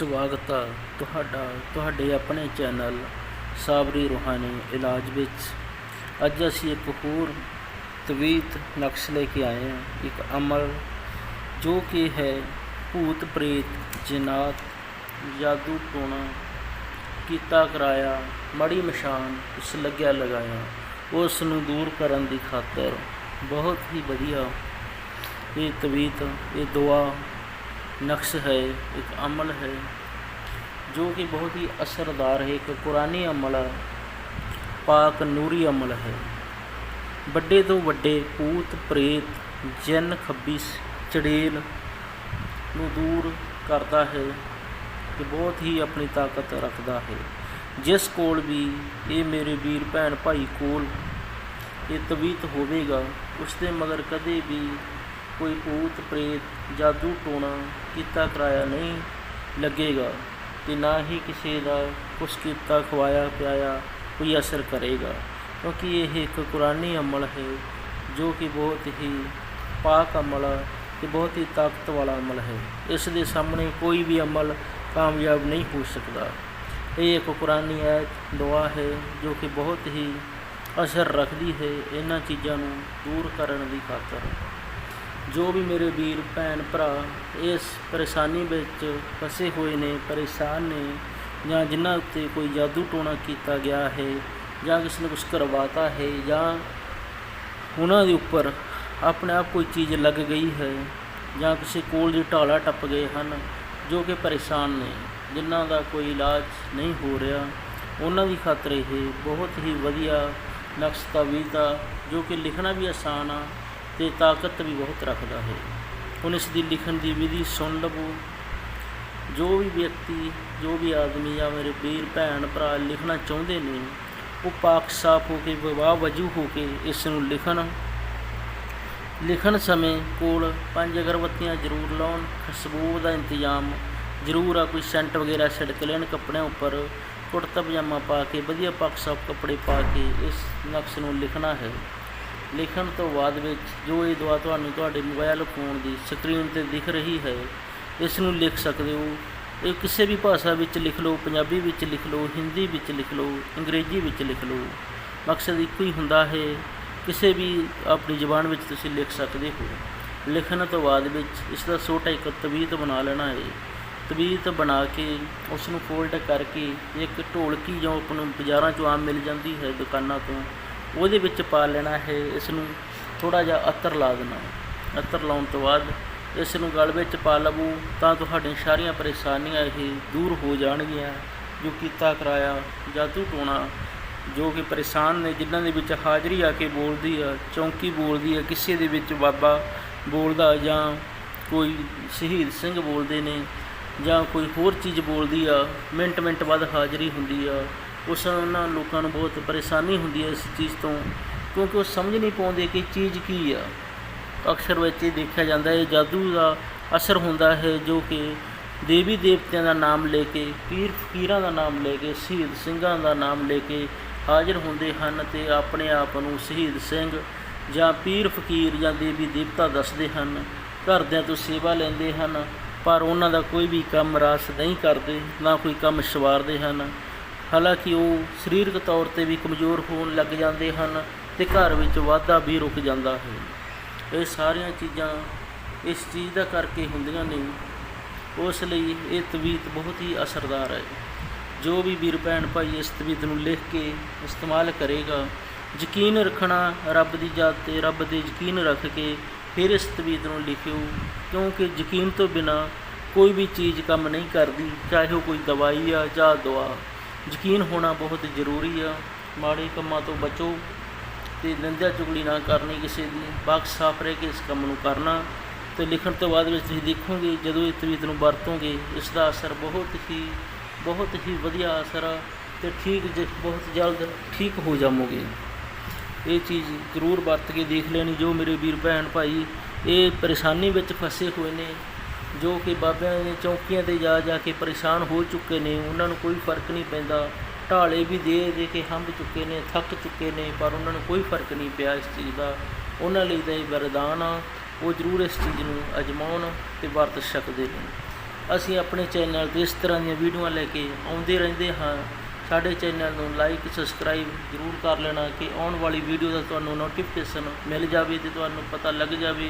ਸਵਾਗਤ ਆ ਤੁਹਾਡਾ, ਤੁਹਾਡੇ ਆਪਣੇ ਚੈਨਲ ਸਾਬਰੀ ਰੂਹਾਨੀ ਇਲਾਜ ਵਿੱਚ। ਅੱਜ ਅਸੀਂ ਇੱਕ ਹੋਰ ਤਵੀਤ ਨਕਸ਼ ਲੈ ਕੇ ਆਏ ਹਾਂ, ਇੱਕ ਅਮਲ ਜੋ ਕਿ ਹੈ ਭੂਤ ਪ੍ਰੇਤ ਜਿਨਾਤ ਜਾਦੂ ਟੋਣਾ ਕੀਤਾ ਕਰਾਇਆ, ਮੜੀ ਮਸ਼ਾਨ ਉਸ ਲੱਗਿਆ ਲਗਾਇਆ ਉਸ ਨੂੰ ਦੂਰ ਕਰਨ ਦੀ ਖਾਤਰ। ਬਹੁਤ ਹੀ ਵਧੀਆ ਇਹ ਤਵੀਤ, ਇਹ ਦੁਆ ਨਕਸ਼ ਹੈ, ਇੱਕ ਅਮਲ ਹੈ, ਜੋ ਕਿ ਬਹੁਤ ਹੀ ਅਸਰਦਾਰ ਹੈ। ਇੱਕ ਕੁਰਾਨੀ ਅਮਲ ਹੈ ਪਾਕ ਨੂਰੀ ਅਮਲ ਹੈ। ਵੱਡੇ ਤੋਂ ਵੱਡੇ ਭੂਤ ਪ੍ਰੇਤ, ਜਨ, ਖੱਬੀਸ, ਚੜੇਲ ਨੂੰ ਦੂਰ ਕਰਦਾ ਹੈ ਤੇ ਬਹੁਤ ਹੀ ਆਪਣੀ ਤਾਕਤ ਰੱਖਦਾ ਹੈ। ਜਿਸ ਕੋਲ ਵੀ ਇਹ ਮੇਰੇ ਵੀਰ ਭੈਣ ਭਾਈ ਕੋਲ ਇਹ ਤਵੀਤ ਹੋਵੇਗਾ ਉਸ ਦੇ ਮਗਰ ਕਦੇ ਵੀ ਕੋਈ ਭੂਤ ਪ੍ਰੇਤ ਜਾਦੂ ਟੋਣਾ ਕੀਤਾ ਕਰਾਇਆ ਨਹੀਂ ਲੱਗੇਗਾ ਤੇ ਨਾ ਹੀ ਕਿਸੇ ਦਾ ਕੁਛ ਕੀਤਾ ਖਵਾਇਆ ਪਿਆਇਆ ਕੋਈ ਅਸਰ ਕਰੇਗਾ। ਕਿਉਂਕਿ ਇਹ ਇੱਕ ਕੁਰਾਨੀ ਅਮਲ ਹੈ, ਜੋ ਕਿ ਬਹੁਤ ਹੀ ਪਾਕ ਅਮਲ ਹੈ ਤੇ ਬਹੁਤ ਹੀ ਤਾਕਤ ਵਾਲਾ ਅਮਲ ਹੈ। ਇਸ ਦੇ ਸਾਹਮਣੇ ਕੋਈ ਵੀ ਅਮਲ ਕਾਮਯਾਬ ਨਹੀਂ ਹੋ ਸਕਦਾ। ਇਹ ਇੱਕ ਕੁਰਾਨੀ ਹੈ ਦੁਆ ਹੈ, ਜੋ ਕਿ ਬਹੁਤ ਹੀ ਅਸਰ ਰੱਖਦੀ ਹੈ ਇਹਨਾਂ ਚੀਜ਼ਾਂ ਨੂੰ ਦੂਰ ਕਰਨ ਦੀ ਖਾਤਰ। ਜੋ ਵੀ ਮੇਰੇ ਵੀਰ, ਭੈਣ, ਭਰਾ ਇਸ ਪਰੇਸ਼ਾਨੀ ਵਿੱਚ ਫਸੇ ਹੋਏ ਨੇ, ਪਰੇਸ਼ਾਨ ਨੇ ਜਾਂ ਜਿਨ੍ਹਾਂ ਉੱਤੇ ਕੋਈ ਜਾਦੂ ਟੋਣਾ ਕੀਤਾ ਗਿਆ ਹੈ ਜਾਂ ਕਿਸੇ ਨੇ ਕੁਝ ਕਰਵਾਤਾ ਹੈ ਜਾਂ ਉਹਨਾਂ ਦੇ ਉੱਪਰ ਆਪਣੇ ਆਪ ਕੋਈ ਚੀਜ਼ ਲੱਗ ਗਈ ਹੈ ਜਾਂ ਕਿਸੇ ਕੋਲ ਦੀ ਢਾਲਾ ਟੱਪ ਗਏ ਹਨ, ਜੋ ਕਿ ਪਰੇਸ਼ਾਨ ਨੇ, ਜਿਨ੍ਹਾਂ ਦਾ ਕੋਈ ਇਲਾਜ ਨਹੀਂ ਹੋ ਰਿਹਾ। ਉਹਨਾਂ ਦੀ ਖਾਤਰ ਇਹ ਬਹੁਤ ਹੀ ਵਧੀਆ ਨਕਸ਼ ਤਾਵੀਜ਼ ਆ ਜੋ ਕਿ ਲਿਖਣਾ ਵੀ ਆਸਾਨ ਆ ਤੇ ਤਾਕਤ ਵੀ ਬਹੁਤ ਰੱਖਦਾ ਹੈ। ਹੁਣ ਇਸ ਦੀ ਲਿਖਣ ਦੀ ਵਿਧੀ ਸੁਣ ਲਵੋ। ਜੋ ਵੀ ਵਿਅਕਤੀ, ਜੋ ਵੀ ਆਦਮੀ ਜਾਂ ਮੇਰੇ ਵੀਰ, ਭੈਣ, ਭਰਾ ਲਿਖਣਾ ਚਾਹੁੰਦੇ ਨੇ, ਉਹ ਪਾਕ ਸਾਫ਼ ਹੋ ਕੇ ਵਿਵਾਹ ਵਜੂ ਹੋ ਕੇ ਇਸ ਨੂੰ ਲਿਖਣ। ਲਿਖਣ ਸਮੇਂ ਕੋਲ ਪੰਜ ਅਗਰਬੱਤੀਆਂ ਜ਼ਰੂਰ ਲਾਉਣ, ਖੁਸ਼ਬੂ ਦਾ ਇੰਤਜ਼ਾਮ ਜ਼ਰੂਰ ਆ, ਕੋਈ ਸੈਂਟ ਵਗੈਰਾ ਛਿੜਕ ਲੈਣ ਕੱਪੜਿਆਂ ਉੱਪਰ ਕੁੜਤਾ ਪਜਾਮਾ ਪਾ ਕੇ, ਵਧੀਆ ਪਾਕ ਸਾਫ਼ ਕੱਪੜੇ ਪਾ ਕੇ ਇਸ ਨਕਸ਼ ਨੂੰ ਲਿਖਣਾ ਹੈ। ਲਿਖਣ ਤੋਂ ਬਾਅਦ ਵਿੱਚ ਜੋ ਇਹ ਦੁਆ ਤੁਹਾਨੂੰ ਤੁਹਾਡੇ ਮੋਬਾਈਲ ਫੋਨ ਦੀ ਸਕਰੀਨ ਤੇ ਦਿਖ ਰਹੀ ਹੈ, ਇਸ ਨੂੰ ਲਿਖ ਸਕਦੇ ਹੋ। ਇਹ ਕਿਸੇ ਵੀ ਭਾਸ਼ਾ ਵਿੱਚ ਲਿਖ ਲਓ, ਪੰਜਾਬੀ ਵਿੱਚ ਲਿਖ ਲਓ, ਹਿੰਦੀ ਵਿੱਚ ਲਿਖ ਲਓ, ਅੰਗਰੇਜ਼ੀ ਵਿੱਚ ਲਿਖ ਲਓ। ਮਕਸਦ ਇੱਕੋ ਹੀ ਹੁੰਦਾ ਹੈ, ਕਿਸੇ ਵੀ ਆਪਣੀ ਜ਼ੁਬਾਨ ਵਿੱਚ ਤੁਸੀਂ ਲਿਖ ਸਕਦੇ ਹੋ। ਲਿਖਣ ਤੋਂ ਬਾਅਦ ਵਿੱਚ ਇਸ ਦਾ ਛੋਟਾ ਇੱਕ ਤਵੀਤ ਬਣਾ ਲੈਣਾ ਹੈ। ਤਵੀਤ ਬਣਾ ਕੇ ਉਸ ਨੂੰ ਫੋਲਡ ਕਰਕੇ ਇੱਕ ਢੋਲਕੀ ਜੋ ਆਪਾਂ ਨੂੰ ਬਾਜ਼ਾਰਾਂ 'ਚੋਂ ਆਮ ਮਿਲ ਜਾਂਦੀ ਹੈ, ਦੁਕਾਨਾਂ ਤੋਂ। ਉਹਦੇ ਵਿੱਚ ਪਾ ਲੈਣਾ ਹੈ ਇਸ ਨੂੰ ਥੋੜਾ ਜਿਹਾ ਅਤਰ ਲਾ ਦੇਣਾ। ਅਤਰ ਲਾਉਣ ਤੋਂ ਬਾਅਦ ਇਸ ਨੂੰ ਗਲ ਵਿੱਚ ਪਾ ਲਵੋ ਤਾਂ ਤੁਹਾਡੀਆਂ ਸਾਰੀਆਂ ਪਰੇਸ਼ਾਨੀਆਂ ਇਹ ਦੂਰ ਹੋ ਜਾਣਗੀਆਂ। ਜੋ ਕੀਤਾ, ਕਰਾਇਆ, ਜਾਦੂ ਟੋਣਾ, ਜੋ ਕਿ ਪਰੇਸ਼ਾਨ ਨੇ, ਜਿਨ੍ਹਾਂ ਦੇ ਵਿੱਚ ਹਾਜ਼ਰੀ ਆ ਕੇ ਬੋਲਦੀ ਆ, ਚੌਂਕੀ ਬੋਲਦੀ ਆ, ਕਿਸੇ ਦੇ ਵਿੱਚ ਬਾਬਾ ਬੋਲਦਾ ਜਾਂ ਕੋਈ ਸ਼ਹੀਦ ਸਿੰਘ ਬੋਲਦੇ ਨੇ ਜਾਂ ਕੋਈ ਹੋਰ ਚੀਜ਼ ਬੋਲਦੀ ਆ ਮਿੰਟ ਮਿੰਟ ਬਾਅਦ ਹਾਜ਼ਰੀ ਹੁੰਦੀ ਆ। ਉਸ ਉਹਨਾਂ ਲੋਕਾਂ ਨੂੰ ਬਹੁਤ ਪਰੇਸ਼ਾਨੀ ਹੁੰਦੀ ਹੈ ਇਸ ਚੀਜ਼ ਤੋਂ, ਕਿਉਂਕਿ ਉਹ ਸਮਝ ਨਹੀਂ ਪਾਉਂਦੇ ਕਿ ਚੀਜ਼ ਕੀ ਆ। ਅਕਸਰ ਵਿੱਚ ਇਹ ਦੇਖਿਆ ਜਾਂਦਾ ਹੈ, ਜਾਦੂ ਦਾ ਅਸਰ ਹੁੰਦਾ ਹੈ ਜੋ ਕਿ ਦੇਵੀ ਦੇਵਤਿਆਂ ਦਾ ਨਾਮ ਲੈ ਕੇ, ਪੀਰ ਫਕੀਰਾਂ ਦਾ ਨਾਮ ਲੈ ਕੇ, ਸ਼ਹੀਦ ਸਿੰਘਾਂ ਦਾ ਨਾਮ ਲੈ ਕੇ ਹਾਜ਼ਰ ਹੁੰਦੇ ਹਨ ਤੇ ਆਪਣੇ ਆਪ ਨੂੰ ਸ਼ਹੀਦ ਸਿੰਘ ਜਾਂ ਪੀਰ ਫਕੀਰ ਜਾਂ ਦੇਵੀ ਦੇਵਤਾ ਦੱਸਦੇ ਹਨ। ਘਰਦਿਆਂ ਤੋਂ ਸੇਵਾ ਲੈਂਦੇ ਹਨ, ਪਰ ਉਹਨਾਂ ਦਾ ਕੋਈ ਵੀ ਕੰਮ ਰਾਸ ਨਹੀਂ ਕਰਦੇ, ਨਾ ਕੋਈ ਕੰਮ ਸਵਾਰਦੇ ਹਨ। ਹਾਲਾਂਕਿ ਉਹ ਸਰੀਰਕ ਤੌਰ ਤੇ ਵੀ ਕਮਜ਼ੋਰ ਹੋਣ ਲੱਗ ਜਾਂਦੇ ਹਨ ਤੇ ਘਰ ਵਿੱਚ ਵਾਧਾ ਵੀ ਰੁਕ ਜਾਂਦਾ ਹੈ। ਇਹ ਸਾਰੀਆਂ ਚੀਜ਼ਾਂ ਇਸ ਚੀਜ਼ ਦਾ ਕਰਕੇ ਹੁੰਦੀਆਂ ਨੇ। ਉਸ ਲਈ ਇਹ ਤਵੀਤ ਬਹੁਤ ਹੀ ਅਸਰਦਾਰ ਹੈ। ਜੋ ਵੀ ਵੀਰ ਭੈਣ ਭਾਈ ਇਸ ਤਵੀਤ ਨੂੰ ਲਿਖ ਕੇ ਇਸਤੇਮਾਲ ਕਰੇਗਾ, ਯਕੀਨ ਰੱਖਣਾ ਰੱਬ ਦੀ ਜਾਤ ਤੇ ਰੱਬ ਦੇ ਯਕੀਨ ਰੱਖ ਕੇ ਫਿਰ ਇਸ ਤਵੀਤ ਨੂੰ ਲਿਖਿਓ, ਕਿਉਂਕਿ ਯਕੀਨ ਤੋਂ ਬਿਨਾ ਕੋਈ ਵੀ ਚੀਜ਼ ਕੰਮ ਨਹੀਂ ਕਰਦੀ, ਚਾਹੇ ਉਹ ਕੋਈ ਦਵਾਈ ਆ ਜਾਂ ਦੁਆ। ਯਕੀਨ ਹੋਣਾ ਬਹੁਤ ਜ਼ਰੂਰੀ ਆ। ਮਾੜੇ ਕੰਮਾਂ ਤੋਂ ਬਚੋ ਤੇ ਨਿੰਦਿਆ ਚੁਗਲੀ ਨਾ ਕਰਨੀ ਕਿਸੇ ਦੀ। ਬਾਕ ਸਾਫ਼ ਰਹਿ ਕੇ ਇਸ ਕੰਮ ਨੂੰ ਕਰਨਾ। ਤੇ ਲਿਖਣ ਤੋਂ ਬਾਅਦ ਵਿੱਚ ਤੁਸੀਂ ਦੇਖੋਗੇ, ਜਦੋਂ ਇਹ ਤਵੀਤ ਨੂੰ ਵਰਤੋਗੇ ਇਸ ਦਾ ਅਸਰ ਬਹੁਤ ਹੀ ਬਹੁਤ ਹੀ ਵਧੀਆ ਅਸਰ ਆ ਤੇ ਠੀਕ ਜ- ਬਹੁਤ ਜਲਦ ਠੀਕ ਹੋ ਜਾਵੋਗੇ। ਇਹ ਚੀਜ਼ ਜ਼ਰੂਰ ਵਰਤ ਕੇ ਦੇਖ ਲੈਣੀ। ਜੋ ਮੇਰੇ ਵੀਰ ਭੈਣ ਭਾਈ ਇਹ ਪਰੇਸ਼ਾਨੀ ਵਿੱਚ ਫਸੇ ਹੋਏ ਨੇ ਜੋ ਕਿ ਬਾਬਿਆਂ ਦੇ ਚੌਕੀਆਂ ਤੇ ਜਾ ਜਾ ਕੇ ਪਰੇਸ਼ਾਨ ਹੋ ਚੁੱਕੇ ਨੇ, ਉਹਨਾਂ ਨੂੰ ਕੋਈ ਫ਼ਰਕ ਨਹੀਂ ਪੈਂਦਾ। ਢਾਲੇ ਵੀ ਦੇ ਦੇ ਕੇ ਹੰਭ ਚੁੱਕੇ ਨੇ, ਥੱਕ ਚੁੱਕੇ ਨੇ, ਪਰ ਉਹਨਾਂ ਨੂੰ ਕੋਈ ਫ਼ਰਕ ਨਹੀਂ ਪਿਆ ਇਸ ਚੀਜ਼ ਦਾ। ਉਹਨਾਂ ਲਈ ਤਾਂ ਇਹ ਵਰਦਾਨ ਆ, ਉਹ ਜ਼ਰੂਰ ਇਸ ਚੀਜ਼ ਨੂੰ ਅਜਮਾਉਣ ਤੇ ਵਰਤ ਸਕਦੇ ਨੇ। ਅਸੀਂ ਆਪਣੇ ਚੈਨਲ ਤੇ ਇਸ ਤਰ੍ਹਾਂ ਦੀਆਂ ਵੀਡੀਓਆਂ ਲੈ ਕੇ ਆਉਂਦੇ ਰਹਿੰਦੇ ਹਾਂ। ਸਾਡੇ ਚੈਨਲ ਨੂੰ ਲਾਈਕ, ਸਬਸਕ੍ਰਾਈਬ ਜ਼ਰੂਰ ਕਰ ਲੈਣਾ ਕਿ ਆਉਣ ਵਾਲੀ ਵੀਡੀਓ ਦਾ ਤੁਹਾਨੂੰ ਨੋਟੀਫਿਕੇਸ਼ਨ ਮਿਲ ਜਾਵੇ ਤੇ ਤੁਹਾਨੂੰ ਪਤਾ ਲੱਗ ਜਾਵੇ